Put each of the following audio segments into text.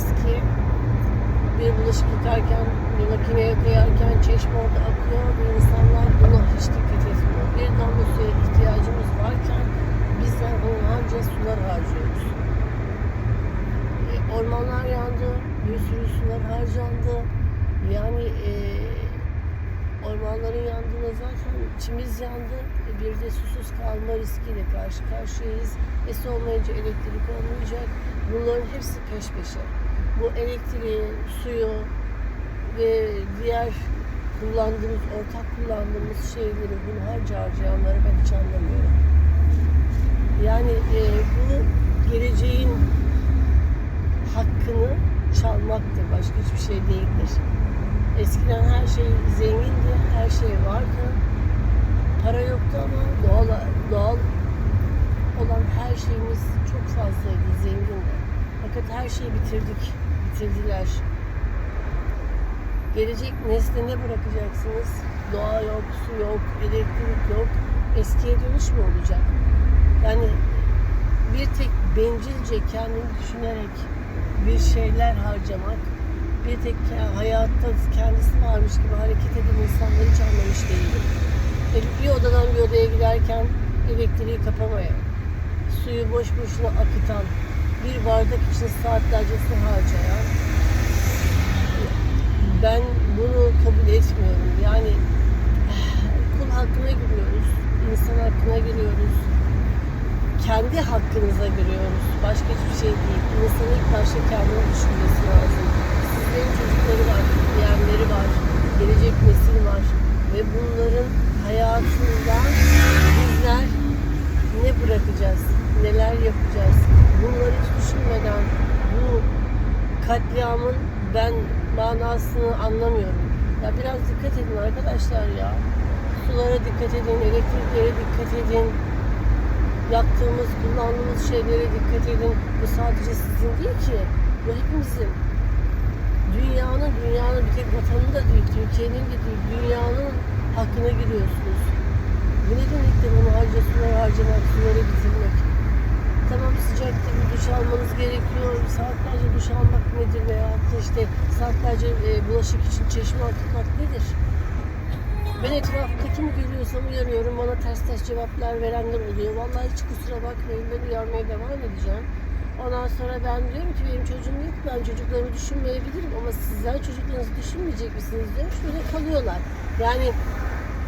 harcıyoruz ki bir bulaşık yıkarken, bir makineye koyarken çeşme orada akıyor ve insanlar buna hiç dikkat etmiyor. Bir damla suya ihtiyacımız varken bizler onlarca sular harcıyoruz. E, ormanlar yandı, bir sürü sular harcandı. Yani e, ormanların yandığında zaten içimiz yandı. E, bir de susuz kalma riskiyle karşı karşıyayız. E su olmayınca elektrik olmayacak. Bunların hepsi peş peşe. Bu elektriği, suyu ve diğer kullandığımız, ortak kullandığımız şeyleri hunharca harcayanları ben hiç anlamıyorum. Yani e, bu geleceğin hakkını çalmaktır. Başka hiçbir şey değildir. Eskiden her şey zengindi, her şey vardı. Para yoktu ama doğal, doğal olan her şeyimiz çok fazlaydı, zengindi. Fakat her şeyi bitirdik, bitirdiler. Gelecek nesle ne bırakacaksınız? Doğa yok, su yok, elektrik yok. Eskiye dönüş mü olacak? Yani bir tek bencilce kendini düşünerek bir şeyler harcamak, bir tek hayatta kendisi varmış gibi hareket eden insanları hiç anlamış değilim. E, Bir odadan bir odaya giderken elektriği kapamayan, suyu boş boşuna akıtan, bir bardak için saatlerce su harcayan, ben bunu kabul etmiyorum. Yani kul hakkına giriyoruz, insan hakkına giriyoruz, kendi hakkınıza giriyoruz. Başka hiçbir şey değil. İnsanın ilk başta kendini düşünmesi lazım. Sizlerin çocukları var, yeğenleri var, gelecek nesil var ve bunların hayatından bizler ne bırakacağız, neler yapacağız? Bunları hiç düşünmeden bu katliamın ben manasını anlamıyorum. Ya biraz dikkat edin arkadaşlar ya. Sulara dikkat edin, elektriklere dikkat edin. Yaktığımız, kullandığımız şeylere dikkat edin. Bu sadece sizin değil ki. Bu hepimizin. Dünyanın, dünyanın bir tek vatanın da değil, Türkiye'nin de değil, dünyanın hakkına giriyorsunuz. Bu ne demektir bunu harca sular harcamak, suları bitirmek? Tamam sıcakta bir duş almanız gerekiyor. Saatlerce duş almak nedir veya işte saatlerce e, bulaşık için çeşme akıtmak nedir? Ben etrafımda kimi görüyorsam uyarıyorum. Bana ters ters cevaplar verenler oluyor. Vallahi hiç kusura bakmayın. Ben uyarmaya devam edeceğim. Ondan sonra ben diyorum ki benim çocuğum yok. Ben çocuklarımı düşünmeyebilirim ama sizler çocuklarınızı düşünmeyecek misiniz diyor. Şöyle kalıyorlar. Yani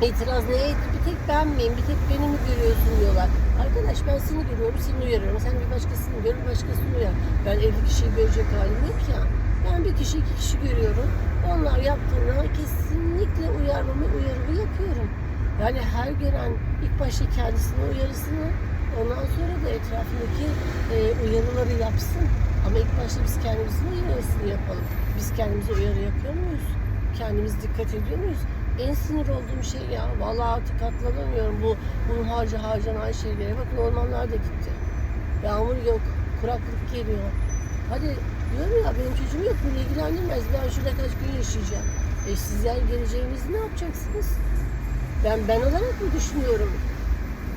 itiraz neye? Bir tek ben miyim? Bir tek beni mi görüyorsun diyorlar. Arkadaş ben seni görüyorum, seni uyarıyorum. Sen bir başkasını gör, bir başkasını uyar. Ben 50 kişiyi görecek halim yok ya. Ben bir kişi, iki kişi görüyorum. Onlar yaptığında kesinlikle uyarmamı, uyarımı yapıyorum. Yani her gören ilk başta kendisine uyarısını, ondan sonra da etrafındaki e, uyarıları yapsın. Ama ilk başta biz kendimizin uyarısını yapalım. Biz kendimize uyarı yapıyor muyuz? Kendimiz dikkat ediyor muyuz? En sinir olduğum şey ya. Vallahi artık katlanamıyorum bu bunun harca harcanan şeylere. Bakın ormanlar da gitti. Yağmur yok. Kuraklık geliyor. Hadi diyorum ya benim çocuğum yok. Bunu ilgilendirmez. Ben şurada kaç gün yaşayacağım. E sizler geleceğinizi ne yapacaksınız? Ben ben olarak mı düşünüyorum?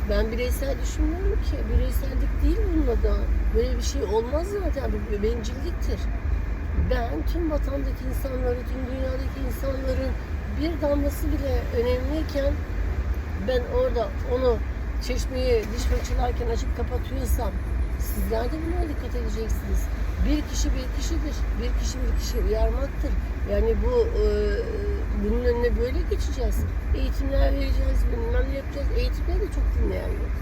Ben bireysel düşünmüyorum ki. Bireysellik değil bunun adı. Böyle bir şey olmaz zaten. Bu bencilliktir. Ben tüm vatandaki insanları, tüm dünyadaki insanların bir damlası bile önemliyken ben orada onu çeşmeyi diş fırçalarken açıp kapatıyorsam sizler de buna dikkat edeceksiniz. Bir kişi bir kişidir. Bir kişi bir kişi uyarmaktır. Yani bu e, bunun önüne böyle geçeceğiz. Eğitimler vereceğiz, bilmem ne yapacağız. Eğitimleri de çok dinleyen yok.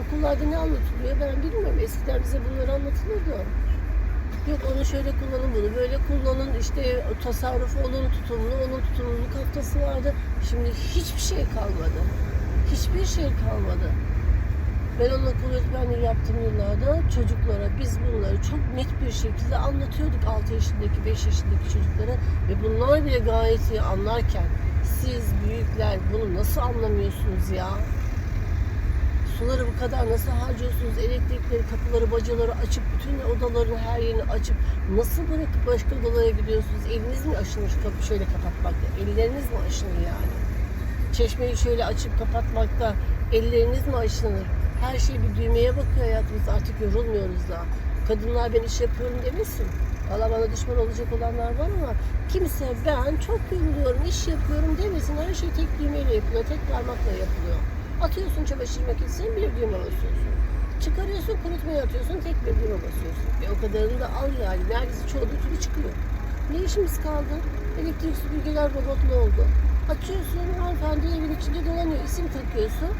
Okullarda ne anlatılıyor ben bilmiyorum. Eskiden bize bunları anlatılırdı. Yok onu şöyle kullanın bunu böyle kullanın işte tasarruf olun tutumlu olun tutumluluk haftası vardı. Şimdi hiçbir şey kalmadı. Hiçbir şey kalmadı. Ben onun okul öğretmenliği yaptığım yıllarda çocuklara biz bunları çok net bir şekilde anlatıyorduk 6 yaşındaki 5 yaşındaki çocuklara ve bunlar bile gayet iyi anlarken siz büyükler bunu nasıl anlamıyorsunuz ya? Suları bu kadar nasıl harcıyorsunuz? Elektrikleri, kapıları, bacaları açıp bütün odaların her yerini açıp nasıl bırakıp başka odalara gidiyorsunuz? Eliniz mi aşınır kapı şöyle kapatmakta? Elleriniz mi aşınır yani? Çeşmeyi şöyle açıp kapatmakta elleriniz mi aşınır? Her şey bir düğmeye bakıyor hayatımız artık yorulmuyoruz da. Kadınlar ben iş yapıyorum demesin. Valla bana düşman olacak olanlar var ama kimse ben çok yoruluyorum, iş yapıyorum demesin. Her şey tek düğmeyle yapılıyor, tek parmakla yapılıyor. Atıyorsun çamaşır makinesine bir düğme basıyorsun. Çıkarıyorsun, kurutmaya atıyorsun, tek bir düğme basıyorsun. E o kadarını da al yani. Neredeyse çoğu türlü çıkıyor. Ne işimiz kaldı? Elektrik süpürgeler robotlu oldu. Açıyorsun, hanımefendi evin içinde dolanıyor. isim takıyorsun.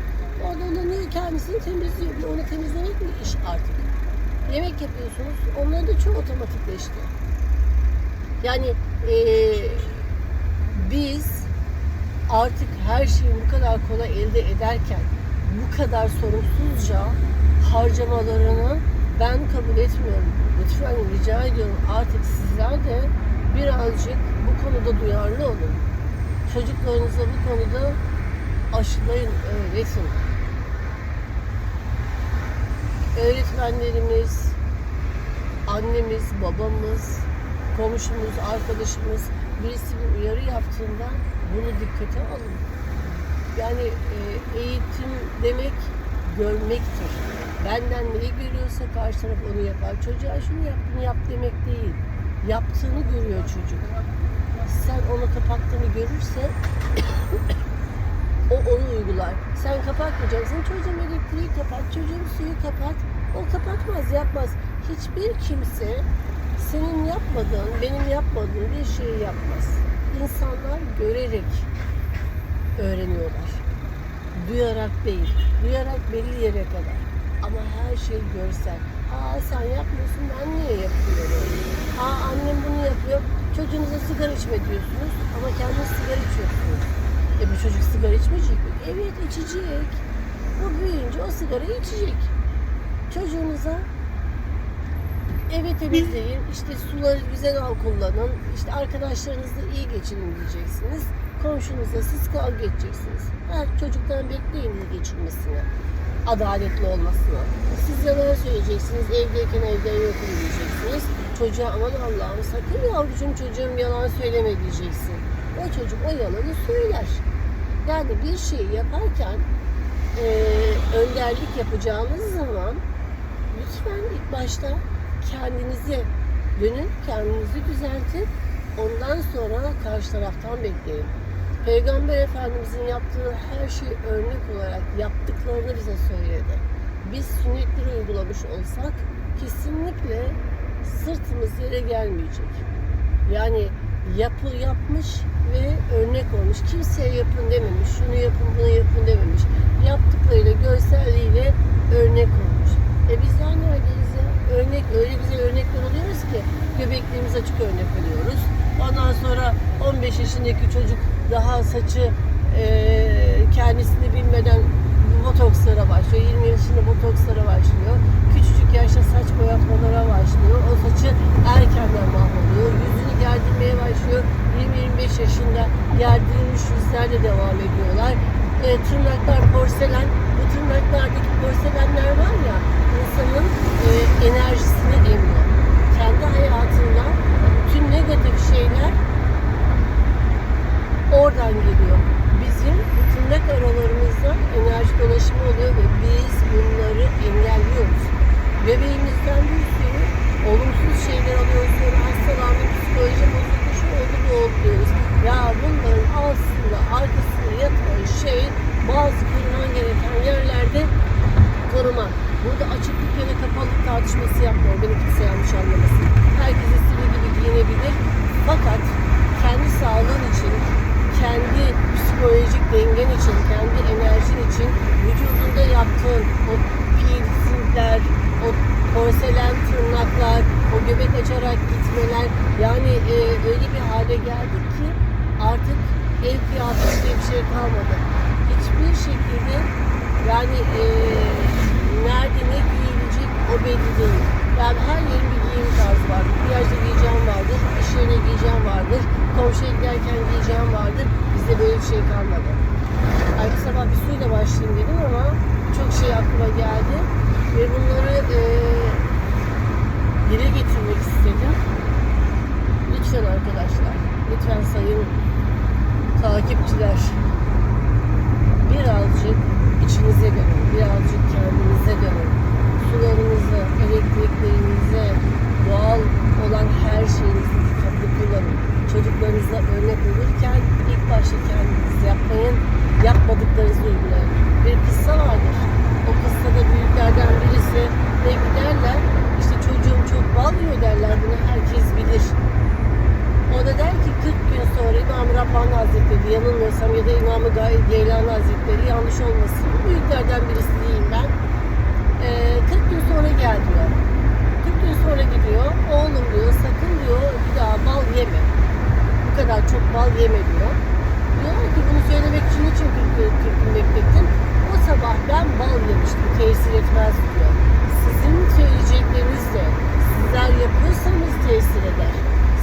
O dolanıyor, kendisini temizliyor. Bir onu temizlemek mi iş artık? Yemek yapıyorsunuz. Onların da çoğu otomatikleşti. Yani eee, biz artık her şeyi bu kadar kolay elde ederken bu kadar sorumsuzca harcamalarını ben kabul etmiyorum. Lütfen rica ediyorum artık sizler de birazcık bu konuda duyarlı olun. Çocuklarınıza bu konuda aşılayın, öğretin. Öğretmenlerimiz, annemiz, babamız, komşumuz, arkadaşımız birisi bir uyarı yaptığında bunu dikkate alın. Yani e, eğitim demek görmektir. Benden neyi görüyorsa karşı taraf onu yapar. Çocuğa şunu yap, bunu yap demek değil. Yaptığını görüyor çocuk. Sen onu kapattığını görürse o onu uygular. Sen kapatmayacaksın. Çocuğum elektriği kapat, çocuğum suyu kapat. O kapatmaz, yapmaz. Hiçbir kimse senin yapmadığın, benim yapmadığım bir şeyi yapmaz. İnsanlar görerek öğreniyorlar. Duyarak değil. Duyarak belli yere kadar. Ama her şey görsel. Aa sen yapmıyorsun ben niye yapıyorum? Aa annem bunu yapıyor. Çocuğunuza sigara içme diyorsunuz ama kendiniz sigara içiyorsunuz. E bu çocuk sigara içmeyecek mi? Evet içecek. O büyüyünce o sigarayı içecek. Çocuğunuza eve temizleyin, işte suları güzel al kullanın, işte arkadaşlarınızla iyi geçinin diyeceksiniz. Komşunuzla siz kavga edeceksiniz. Her çocuktan bekleyin iyi geçirmesini, adaletli olmasını. Siz yalan söyleyeceksiniz, evdeyken evden yokum diyeceksiniz. Çocuğa aman Allah'ım sakın yavrucuğum çocuğum yalan söyleme diyeceksin. O çocuk o yalanı söyler. Yani bir şeyi yaparken eee önderlik yapacağınız zaman lütfen ilk başta kendinize dönün, kendinizi düzeltin. Ondan sonra karşı taraftan bekleyin. Peygamber Efendimizin yaptığı her şey örnek olarak yaptıklarını bize söyledi. Biz sünnetleri uygulamış olsak kesinlikle sırtımız yere gelmeyecek. Yani yapı yapmış ve örnek olmuş. Kimseye yapın dememiş, şunu yapın, bunu yapın dememiş. Yaptıklarıyla, görselliğiyle örnek olmuş. E bizler neredeyiz? Örnek, öyle bize örnekler oluyoruz ki göbekliğimiz açık örnek oluyoruz. Ondan sonra 15 yaşındaki çocuk daha saçı eee, kendisini bilmeden botokslara başlıyor. 20 yaşında botokslara başlıyor. Küçücük yaşta saç boyatmalara başlıyor. O saçı erkenden mahvoluyor. Yüzünü gerdirmeye başlıyor. 20-25 yaşında gerdirilmiş yüzlerle devam ediyorlar. E, tırnaklar porselen. Bu tırnaklardaki porselenler var ya insanın e, enerjisini emiyor. Kendi hayatında bütün negatif şeyler oradan geliyor. Bizim bu tırnak aralarımızda enerji dolaşımı oluyor ve biz bunları engelliyoruz. Bebeğimizden bir sürü olumsuz şeyler alıyoruz. Sonra hastalandı, psikoloji bozuldu, şu oldu, bu oldu diyoruz. Ya bunların aslında arkasında yatan şey bazı koruman gereken yerlerde koruma. Burada açıklık da kapalılık tartışması yapmıyorum. Beni kimse yanlış anlamasın. Herkes istediği gibi giyinebilir. Fakat kendi sağlığın için, kendi psikolojik dengen için, kendi enerjin için vücudunda yaptığın o piercingler, o porselen tırnaklar, o göbek açarak gitmeler yani e, öyle bir hale geldik ki artık el kıyafeti diye bir şey kalmadı. Hiçbir şekilde yani e, nerede ne giyilecek o belli değil. Yani her yerin bir giyim tarzı vardır. Plajda giyeceğim vardır, iş yerine giyeceğim vardır, komşuya giderken giyeceğim vardır. Bizde böyle bir şey kalmadı. Ertesi sabah bir suyla başlayayım dedim ama çok şey aklıma geldi. Ve bunları e, dile getirmek istedim. Lütfen arkadaşlar, lütfen sayın takipçiler birazcık içinize dönün, birazcık kendinize dönün. Sularınızı, elektriklerinizi, doğal olan her şeyinizi dikkatli kullanın. Çocuklarınıza örnek olurken ilk başta kendiniz yapmayın, yapmadıklarınızı uygulayın. Bir kıssa vardır o kızsa da büyüklerden birisi de giderler. İşte çocuğum çok bal yiyor derler bunu herkes bilir. O da der ki 40 gün sonra İmam Rabbani Hazretleri yanılmıyorsam ya da İmam-ı Geylani Hazretleri yanlış olmasın. Büyüklerden birisi diyeyim ben. Ee, 40 gün sonra gel diyor. 40 gün sonra gidiyor. Oğlum diyor sakın diyor bir daha bal yeme. Bu kadar çok bal yeme diyor. Diyor ki bunu söylemek için için 40 gün beklettin? O sabah ben bal yemiştim. Tesir etmez diyor. Sizin söyleyecekleriniz de sizler yapıyorsanız tesir eder.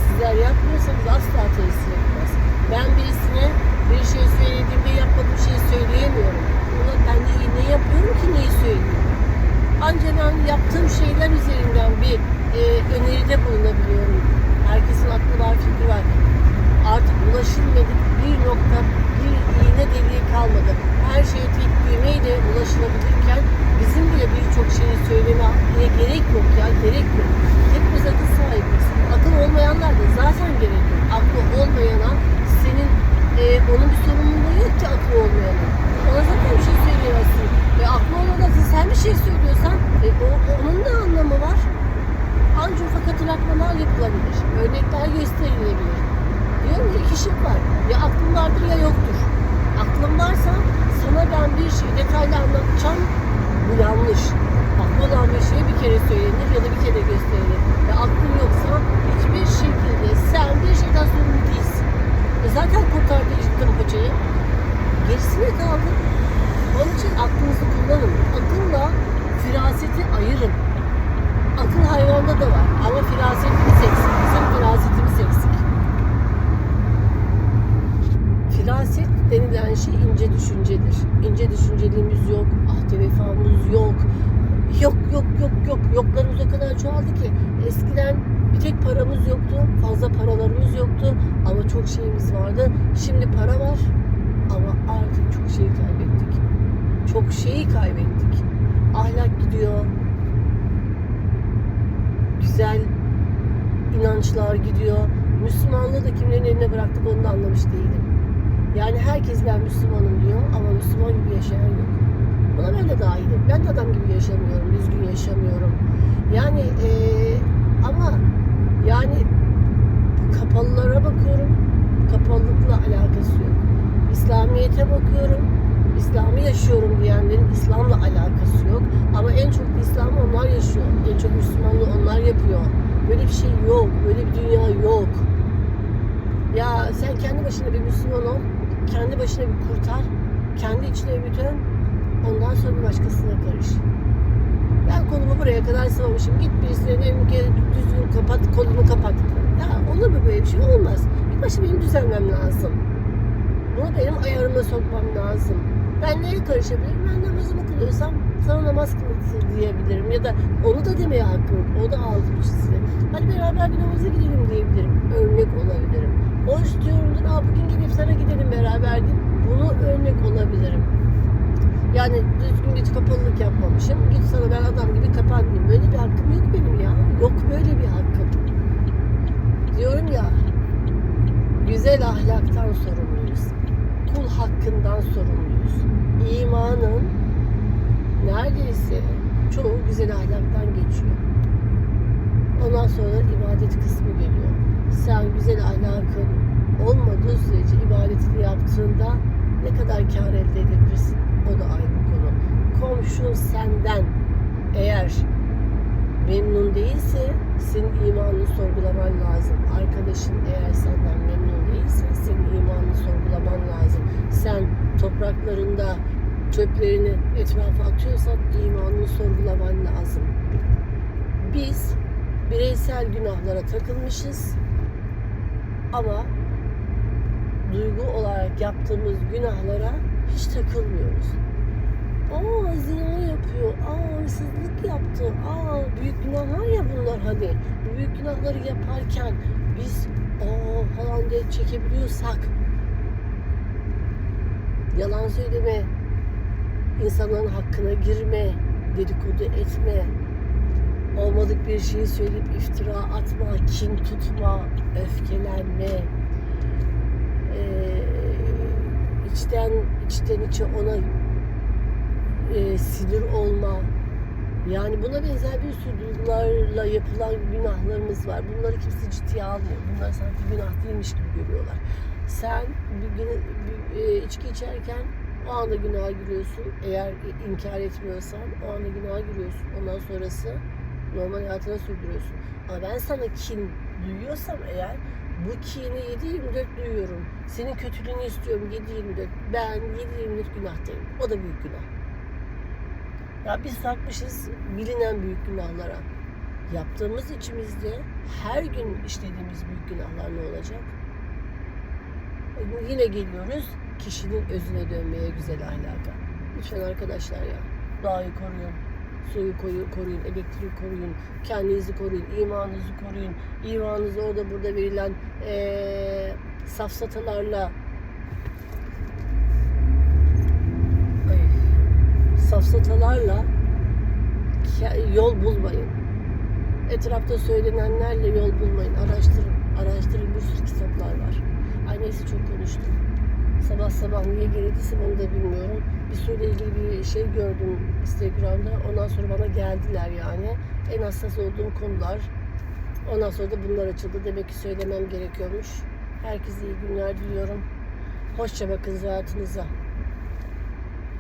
Sizler yapmıyorsanız asla tesir etmez. Ben birisine bir şey söylediğimde yapmadığım şeyi söyleyemiyorum. Ama ben de ne yapıyorum ki neyi söyleyeyim? Ancak ben yaptığım şeyler üzerinden bir e, öneride bulunabiliyorum. Herkesin aklı var, fikri var. Artık ulaşılmadık bir nokta, kalmadı. Her şeye tek düğmeyle ulaşılabilirken bizim bile birçok şeyi söylemeye gerek yok ya, gerek yok. Hepimiz akıl sahibiz. Akıl olmayanlar da zaten gerek yok. Aklı olmayana senin e, onun bir sorumluluğu yok ki aklı olmayanın. Ona zaten bir şey söyleyemezsin. Ve aklı olmadan sen bir şey söylüyorsan e, o, onun ne anlamı var? Anca ufak hatırlatmalar yapılabilir. Örnekler gösterilebilir. Diyorum ya iki şey var. Ya aklın vardır ya yoktur. Aklın varsa sana ben bir şey detaylı anlatacağım. Bu yanlış. Aklı olan bir şey bir kere söylenir ya da bir kere gösterilir. Ve aklın yoksa hiçbir şekilde sen bir şeyden sorumlu değilsin. E zaten kurtardı yıktım paçayı. Gerisine kaldı. Onun için aklınızı kullanın. Akılla firaseti ayırın. Akıl hayvanda da var ama firasetimiz eksik. Bizim firasetimiz eksik. Firaset denilen şey ince düşüncedir. İnce düşünceliğimiz yok, ahde vefamız yok. Yok yok yok yok. Yoklarımız çoğaldı ki. Eskiden bir tek paramız yoktu, fazla paralarımız yoktu ama çok şeyimiz vardı. Şimdi para var ama artık çok şey kaybettik. Çok şeyi kaybettik. Ahlak gidiyor, güzel inançlar gidiyor. Müslümanlığı da kimlerin eline bıraktık onu da anlamış değilim. Yani herkes ben Müslümanım diyor ama Müslüman gibi yaşayan yok. Buna ben de dahilim. Ben de adam gibi yaşamıyorum, düzgün yaşamıyorum. Yani eee, ama yani kapalılara bakıyorum, kapalılıkla alakası yok. İslamiyet'e bakıyorum, İslam'ı yaşıyorum diyenlerin İslam'la alakası yok. Ama en çok İslam'ı onlar yaşıyor. En çok Müslümanlığı onlar yapıyor. Böyle bir şey yok. Böyle bir dünya yok. Ya sen kendi başına bir Müslüman ol. Kendi başına bir kurtar. Kendi içine bir dön. Ondan sonra bir başkasına karış. Ben kolumu buraya kadar sıvamışım. Git birisine elini düzgün kapat, kolumu kapat. Ya olur mu böyle bir şey? Olmaz. Bir başta benim düzenmem lazım. Bunu benim ayarıma sokmam lazım. Ben neye karışabilirim? Ben namazımı kılıyorsam sana namaz kıl diyebilirim. Ya da onu da demeye hakkım yok. O da aldım size. Hadi beraber bir namaza gidelim diyebilirim. Örnek olabilirim. Oruç diyorumdur. Aa, bugün gidip sana gidelim beraber deyip bunu örnek olabilirim. Yani düzgün bir kapalılık yapmamışım. Git sana ben adam gibi kapatmayayım. Böyle bir hakkım yok benim ya. Yok böyle bir hakkım. Diyorum ya güzel ahlaktan sorumluyuz. Kul hakkından sorumluyuz. İmanın neredeyse çoğu güzel ahlaktan geçiyor. Ondan sonra ibadet kısmı geliyor. Sen güzel ahlakın olmadığı sürece ibadetini yaptığında ne kadar kar elde edebilirsin? O da ayrı bir konu. Komşun senden eğer memnun değilse senin imanını sorgulaman lazım. Arkadaşın eğer senden memnun değilse senin imanını sorgulaman lazım. Sen topraklarında çöplerini etrafa atıyorsan imanını sorgulaman lazım. Biz bireysel günahlara takılmışız ama duygu olarak yaptığımız günahlara hiç takılmıyoruz. Aa zina yapıyor, aa hırsızlık yaptı, aa büyük günahlar ya bunlar hani. Büyük günahları yaparken biz aa falan diye çekebiliyorsak. Yalan söyleme, insanların hakkına girme, dedikodu etme, olmadık bir şeyi söyleyip iftira atma, kin tutma, öfkelenme, ee, içten içten içe ona e, sinir olma. Yani buna benzer bir sürü duygularla yapılan günahlarımız var. Bunları kimse ciddiye almıyor. Bunlar sanki günah değilmiş gibi görüyorlar. Sen bir, gün- bir, e, içki içerken O anda günaha giriyorsun. Eğer inkar etmiyorsan o anda günaha giriyorsun. Ondan sonrası normal hayatına sürdürüyorsun. Ama ben sana kin duyuyorsam eğer bu kini 7-24 duyuyorum. Senin kötülüğünü istiyorum 7-24. Ben 7-24 günahtayım. O da büyük günah. Ya biz takmışız bilinen büyük günahlara. Yaptığımız içimizde her gün işlediğimiz büyük günahlar ne olacak? E, Yine geliyoruz kişinin özüne dönmeye güzel ahlaka. Lütfen arkadaşlar ya doğayı koruyun, suyu koyu, koruyun, elektriği koruyun, kendinizi koruyun, imanınızı koruyun. İmanınızı orada burada verilen eee safsatalarla ay, safsatalarla yol bulmayın. Etrafta söylenenlerle yol bulmayın. Araştırın. Araştırın. Bir sürü kitaplar var. Ay neyse çok konuştum. Sabah sabah niye gerildiysem onu da bilmiyorum. Bir suyla ilgili bir şey gördüm Instagram'da. Ondan sonra bana geldiler yani. En hassas olduğum konular. Ondan sonra da bunlar açıldı. Demek ki söylemem gerekiyormuş. Herkese iyi günler diliyorum. Hoşça bakın hayatınıza.